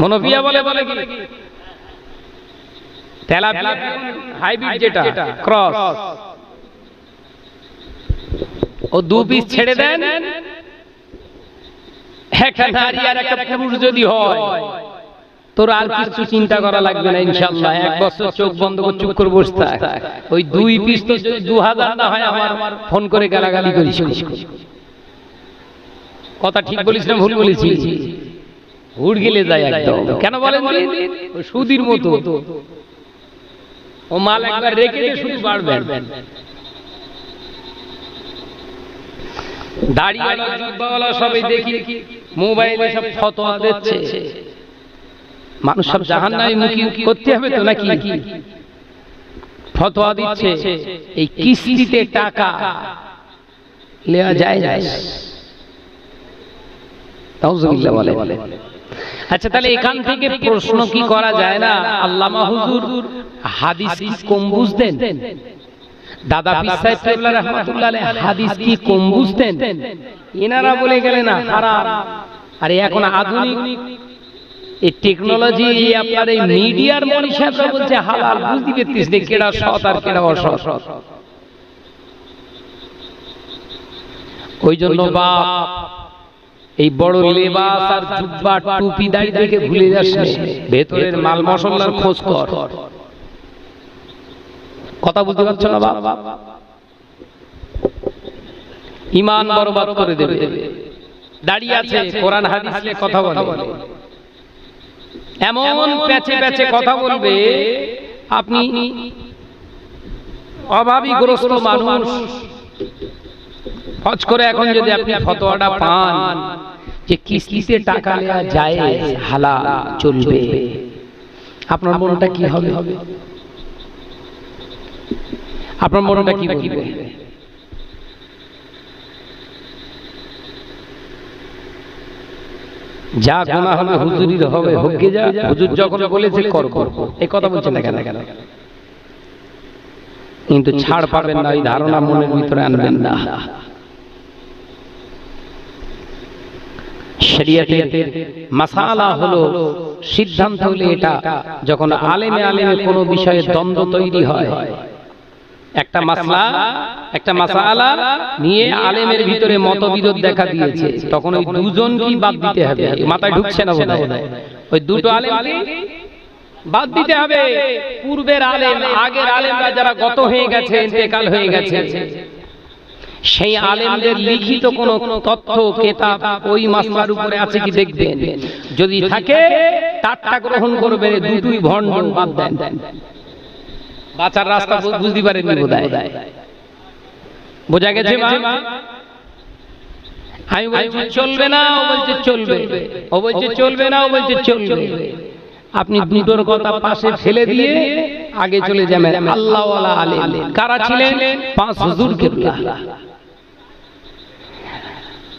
মনোপিয়া বলে বলে কি? তেলাপিয়া হাইব্রিড যেটা ক্রস ও দু পিস ছেড়ে দেন। একটা নারী আর একটা পুরুষ যদি হয় তোর আর কিছু চিন্তা করা লাগবে না ইনশাল্লাহ। এক বছর চোখ বন্ধ করে চুপ করে বসে থাক। ওই দুই পিস তো দু হাজার না হয় আমার ফোন করে গালাগালি করিস। কথা ঠিক বলিস না ভুল বলেছি। হুড় গেলে যায় একদম। কেন বলেন বলি? সুদির মতো। ও মাল একবার রেখে দিয়ে শুধু বাড়বেন। দাড়িওয়ালা জুব্বাওয়ালা সবাই দেখি মোবাইলে সব ফতোয়া দিচ্ছে। মানুষ সব মুখী করতে হবে তো নাকি? ফতোয়া দিচ্ছে। এই কিস্তিতে টাকা। নেওয়া যায় যায় বলে আচ্ছা তাহলে এখান থেকে প্রশ্ন কি করা যায় না? আল্লামা হুজুর হাদিস কি কম বুঝতেন? দাদা রহমাতুল্লাহ হাদিস কি কম বুঝতেন? এনারা বলে গেলেন না হারাম। আরে এখন আধুনিক এই টেকনোলজি আপনার এই মিডিয়ার মনীষারা বলছে হালাল। বুঝতে পারতিস না কেডা সৎ আর কেডা অসৎ? ওই জন্য বাপ এই বড় লেবাস আর জুব্বা টুপি দাড়ি দেখে ভুলে যাস। ভেতরের মাল মশলার খোঁজ কর। কথা বুঝতে পারছ না বাবা ইমান বরবাদ করে দেবে। দাঁড়িয়ে আছে, কোরআন হাদিস নিয়ে কথা বলে। এমন প্যাচে প্যাচে কথা বলবে, আপনি অভাবীগ্রস্ত মানুষ। হজ করে এখন যদি আপনি ফতোয়াটা পান যে কিস্তিতে টাকা নেওয়া যায়, হালাল চলবে। আপনার মনটা কি হবে? আপনার মনটা কি বলবে? যা গোনা হবে, হুজুরির হবে হোকগে যা, হুজুর যখন বলেছে, কর কর এই কথা বলছেন না কেন? কেন কিন্তু ছাড় পাবেন না এই ধারণা মনের ভিতরে আনবেন না। শরিয়াতের মাসালা হলো সিদ্ধান্ত হলে এটা যখন আলেমে আলেমে কোনো বিষয়ে দ্বন্দ্ব তৈরি হয়। একটা মাসলা একটা মাসালা নিয়ে আলেমের ভিতরে মতবিরোধ দেখা দিয়েছে। তখন ওই দুজনকেই বাদ দিতে হবে। মাথায় ঢুকছে না বোধ ওই দুটো আলেমকে বাদ দিতে হবে। পূর্বের আলেম আগের আলেমরা যারা গত হয়ে গেছে ইন্তেকাল হয়ে গেছে সেই আলেমদের লিখিত কোন তথ্য কেতাব ওই মাসলার উপরে আছে কি দেখবেন? যদি থাকে তারটা গ্রহণ করবে দুটোই ভণ্ড বাদ দেন। বাঁচার রাস্তা বুঝতে বোধহয়। বোঝা গেছে আমি বলছি চলবে না ও বলছে চলবে। ও বলছে চলবে না ও বলছে চলবে। আপনি দুটোর কথা পাশে ফেলে দিয়ে আগে চলে যাবেন। আল্লাহ আলেম। কারা ছিলেন? পাঁচ হুজুর কেবলা।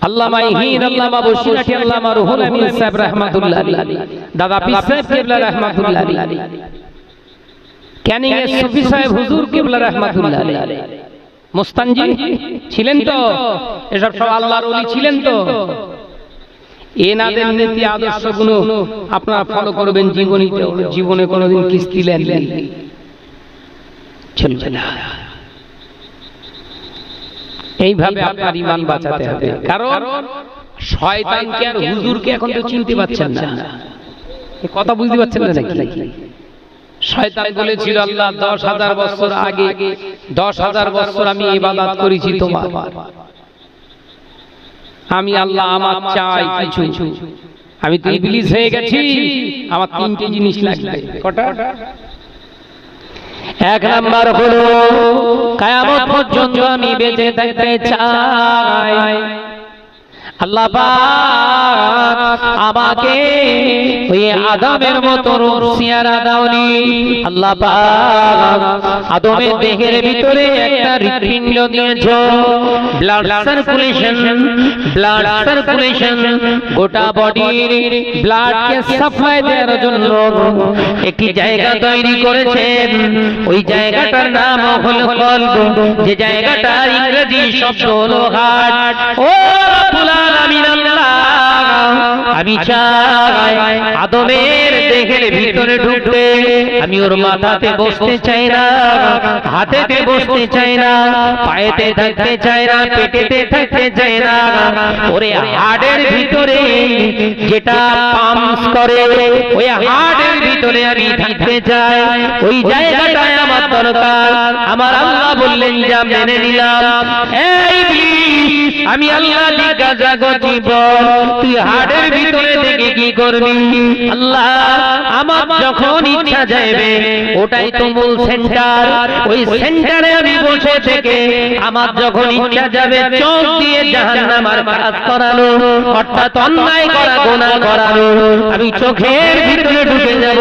আল্লামা ইহিন আল্লামা বসিরাটি আল্লামা রুহুল আমিন সাহেব রাহমাতুল্লাহ আলাইহি। দাদা পীর সাহেব কেবলা রাহমাতুল্লাহ আলাইহি। ক্যানিং এর সুফি সাহেব হুজুর কেবলা রাহমাতুল্লাহ আলাইহি। মুস্তানজি ছিলেন তো? এসব সব আল্লাহর ওলি ছিলেন তো? এনাদের নীতি আদর্শগুলো আপনারা ফলো করবেন জীবনীতে জীবনে কোনোদিন কিস্তি লেন চলবে না। এইভাবে আপনার ইমান বাঁচাতে হবে। কারণ শয়তানকে আর হুজুরকে এখন তো চিনতে পারছেন না। কথা বুঝতে পারছেন না নাকি? শয়তান বলেছিল আল্লাহ দশ হাজার বছর আগে দশ হাজার বছর আমি ইবাদত করেছি তোমার। আমি আল্লাহ আমার চাই কিছু। আমি তো ইবলিস হয়ে গেছি। আমার তিনটে জিনিস লাগবে। কটা? এক নাম্বার হলো কায়ামত পর্যন্ত আমি বেঁচে থাকতে চাই। আল্লাহ আমাকে ওই আদমের মতো দাওনি। আল্লাহ আদমের দেহের ভিতরে একটা হৃৎপিণ্ড দিয়েছ। ব্লাড সার্কুলেশন ব্লাড সার্কুলেশন গোটা বডির ব্লাডকে সাপ্লাই দেওয়ার জন্য একটি জায়গা তৈরি করেছেন। ওই জায়গাটার নাম হলো যে জায়গাটা ইংরেজি শব্দ হলো ও আলামিন আল্লাহ আমি চাই আদমের দেহের ভিতরে ঢুকতে। আমি ওর মাথাতে বসতে চাই না। হাতেতে বসতে চাই না। পায়েতে থাকতে চাই না। পেটেতে থাকতে চাই না। ওরে হাড়ের ভিতরে যেটা পাম্পস করে ওই হাড়ের ভিতরে আমি থাকতে চাই। ওই জায়গাটায় আমার দরকার। আমার আল্লাহ বললেন যা মেনে নিলাম। এই আমি আল্লাহ জিজ্ঞাসা করছি বল তুই হাড়ের ভিতরে থেকে কি করবি? আল্লাহ, আমার যখন ইচ্ছা যাবে ওটাই তো মূল সেন্টার। ওই সেন্টারে আমি বসে থেকে আমার যখন ইচ্ছা যাবে, চোখ দিয়ে জাহান্নামার কাজ করানো, অর্থাৎ অন্যায় করা গোনা করানো, আমি চোখের ভিতরে ঢুকে যাব,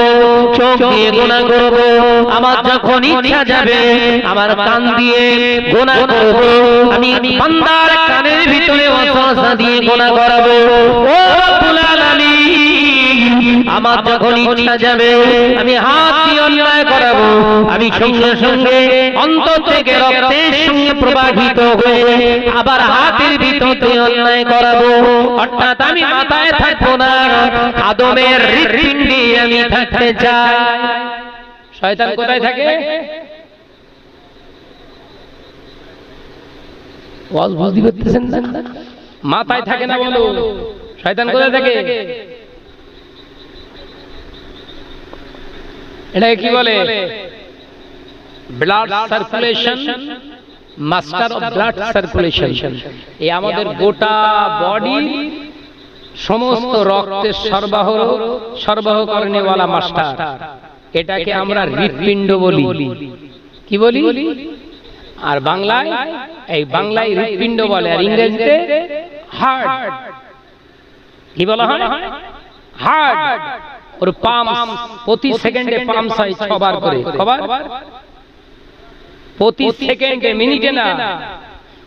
চোখ দিয়ে গোনা করব। আমার যখন ইচ্ছা যাবে, আমার কান দিয়ে গোনা করব। আমি বান্দার কানের ভিতরে ওয়াসওয়াসা দিয়ে গোনা করাবো। আমার যখন ইচ্ছা যাবে, আমি হাত দিয়ে অন্যায় করাবো। আমি সঙ্গে সঙ্গে অন্তর থেকে রক্তের সঙ্গে প্রবাহিত হয়ে আবার হাতের ভিতরে অন্যায় করাবো। অর্থাৎ আমি মাথায় থাকব না, আদমের হৃৎপিণ্ডে আমি থাকতে চাই। শয়তান কোথায় থাকে? ওয়াজ বুঝতে পারতেছেন না? মাথায় থাকে না বলো শয়তান কোথায় থাকে? এটাকে কি বলে? Blood circulation master of blood circulation এই আমাদের গোটা বডি সমস্ত রক্তের সরবরাহ সরবরাহ করেনেওয়ালা মাস্টার এটাকে আমরা হৃৎপিণ্ড বলি। কি বলি? আর বাংলায় এই বাংলায় হৃৎপিণ্ড বলে। আর ইংরেজিতে হার্ট কি বলা হয়? হার্ট ওর পাম্প প্রতি সেকেন্ডে হয় ছবার করে। খবর প্রতি সেকেন্ডে মিনিটে না।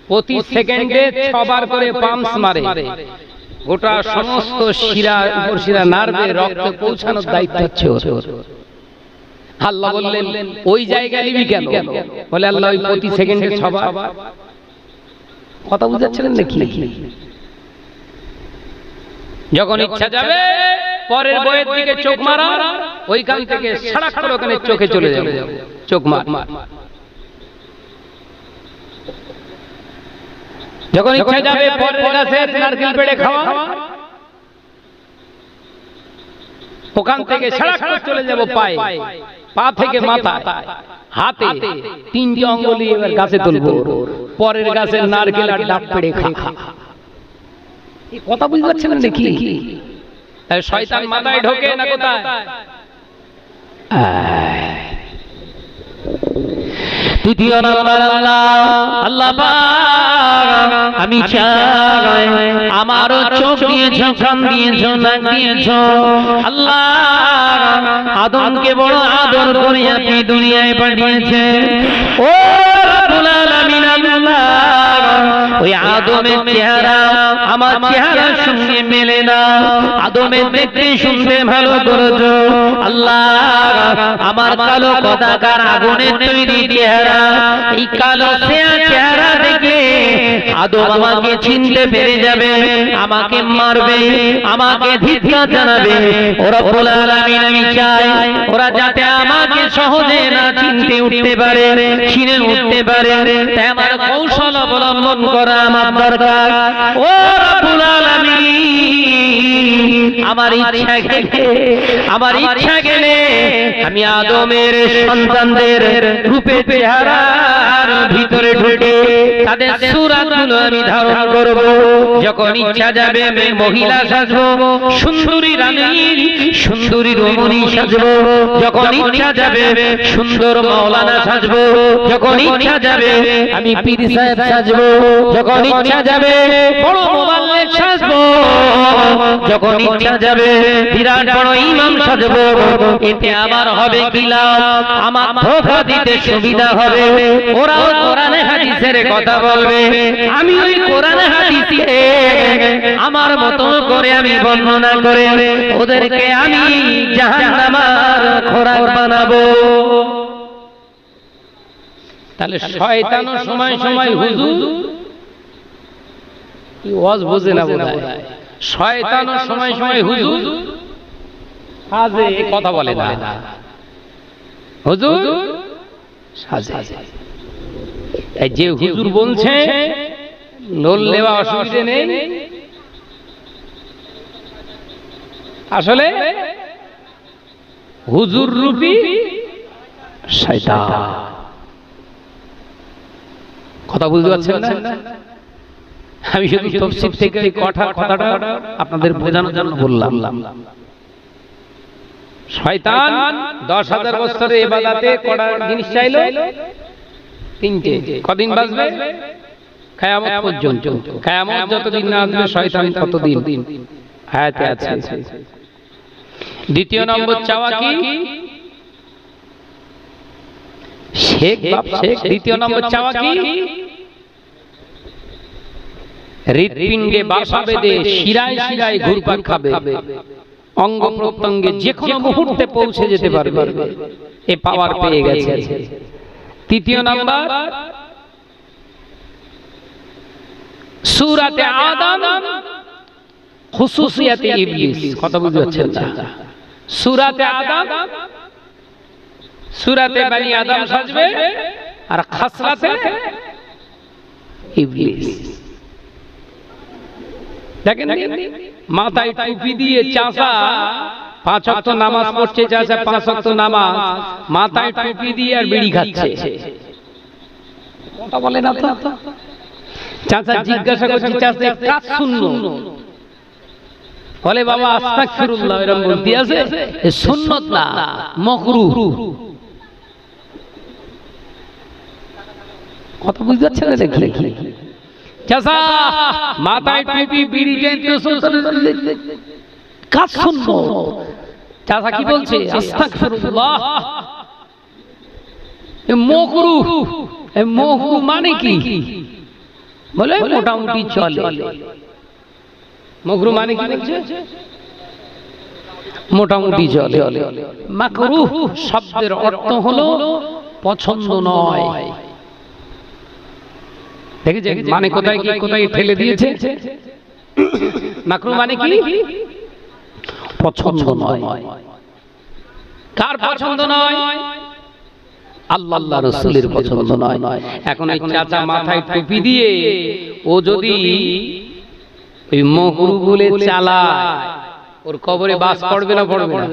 প্রতি সেকেন্ডে ছবার করে মারে। গোটা সমস্ত শিরা উপর শিরা নার্ভে রক্ত পৌঁছানোর দায়িত্ব হচ্ছে ওর। আল্লাহ বললেন ওই জায়গায় নিবি কেন? বলে আল্লাহ ওই প্রতি সেকেন্ডে ছবার। কথা বুঝাচ্ছিলেন নাকি? যখন ইচ্ছা যাবে পরের বইয়ের দিকে চোখ মারা ওইখান থেকে সারাক করে ওখানে চোখে চলে যাবে। চোখ মার। যখন ইচ্ছা যাবে পরের গাছে নারকেল পেড়ে খাওয়া। ওখান থেকে সারাক করে চলে যাব পায়ে। পা থেকে মাথা হাতে তিনটি অঙ্গুলি এবার গাছে তুলবো। পরের গাছে নারকেল আর ডাব পেড়ে খা। কথা বুঝতে পারছেন নাকি? তাই শয়তান মাথায় ঢোকে না কোথায়? তৃতীয় নম্বর আল্লাহ। আল্লাহ আমি চাই। আমারও চোখ দিয়েছ কান দিয়েছ নাক দিয়েছ। আল্লাহ আদমকে বড় আদর করে আপনি দুনিয়ায় পাঠিয়েছে। ও রব্বুল আলামিন ওই আদমের চেহারা আমার চেহারার সঙ্গে মেলে না। আদমের দেখতে শুনতে ভালো করেছ। আল্লাহ আমার কালো পতাকার আগুনের তৈরি চেহারা। এই কালো চেহারা দেখে আদম আমাকে চিনতে পেরে যাবে আমাকে মারবে আমাকে জানাবে। ওরা বলে আলামিন আমি চাই ওরা যাতে আমাকে সহজে না চিনতে উঠতে পারে চিনে উঠতে পারে। তাই আমার কৌশল অবলম্বন করা আমার দরকার। ও আমার ইচ্ছা গেলে আমার ইচ্ছা গেলে আমি আদমের সন্তানদের রূপে চেহারার ভিতরে ঢুকে তাদের সুরাতগুলো আমি ধারণ করব। যখন ইচ্ছা যাবে আমি মহিলা সাজবো সুন্দরী রানী সুন্দরী রমণী সাজবো। যখন ইচ্ছা যাবে সুন্দর মাওলানা সাজবো। যখন ইচ্ছা যাবে আমি পীর সাহেব সাজবো। যখন ইচ্ছা যাবে বড় মোবাল্লেক সাজবো। যখন ইচ্ছা যাবে, বিরাট বড় ইমাম সাজবো। এতে আমার হবে কি লাভ? আমার ধোকা দিতে সুবিধা হবে। ওরাও কোরআনে হাদিসের কথা বলবে। আমি ওই কোরআনে হাদিসে আমার মতো করে আমি বর্ণনা করে ওদেরকে আমি জাহান্নামার খোরাক বানাবো। তাহলে শয়তানও সময় সময় হুজুর? কি ওয়াজ বোঝে না বোধহয়? শয়তানও সময় সময় হুজুর সাজে কথা বলে না। হুজুর সাজে। এই যে হুজুর বলছে লোল নেওয়া অসুবিধে নেই। আসলে হুজুর রূপী শয়তান। কথা বুঝতে পারছেন না? আমি শুধু তফসির থেকে কথা কথাটা আপনাদের বোঝানোর জন্য বললাম। শয়তান দশ হাজার বছরের এবাদাতে কড়া জিনিস চাইলো? তিনটে। কদিন বাঁচবে? খায়ামত পর্যন্ত। খায়ামত যতদিন না আসবে শয়তান ততদিন হায়াতে আছে। দ্বিতীয় নম্বর চাওয়া কি? শেখ বাপ শেখ দ্বিতীয় নম্বর চাওয়া কি? হৃৎপিণ্ডে বাসা বেঁধে শিরায় শিরায় ঘুরপাক খাবে। অঙ্গ প্রত্যঙ্গে যে কোনো মুহূর্তে পৌঁছে যেতে পারবে। এ পাওয়ার পেয়ে গেছে। তৃতীয় নাম্বার সুরাতে আদম খুসুসিয়াতে ইবলিস। কথা বুঝতে পারছেন না? সুরাতে আদম সুরাতে বানি আদম সাজবে আর খাসরাতে ইবলিস। দেখেন মাথায় টুপি দিয়ে চাষা পাঁচ অক্ত নামাজ পড়ছে চাষা পাঁচ অক্ত নামাজ। মাথায় টুপি দিয়ে আর বিড়ি খাচ্ছে। কথা বলে না তো চাচা জিজ্ঞাসা করছি চাচা কাজ শুনলো বলে বাবা আস্তাক ফিরুল্লাহ এরকম বলতে আছে? সুন্নত না মকরু। কথা বুঝতে পারছেন না মাথায় টুপি, বিড়ি কাজ কি বলছে? আস্তাগফিরুল্লাহ। মানে কি? বলে মোটামুটি চলে। মকরু মানে কি মোটামুটি চলে। মাকরু শব্দের অর্থ হলো পছন্দ নয়। দেখেছে মানে কোথায় কি কোথায় ঠেলে দিয়েছে? মাকরু মানে কি? পছন্দ নয়। কার পছন্দ নয়? আল্লাহ আল্লাহ রসুলের পছন্দ নয়। এখন এই চাচা মাথায় টুপি দিয়ে ও যদি ওই চালায় ওর কবরে বাস পড়বে না। পড়বে না।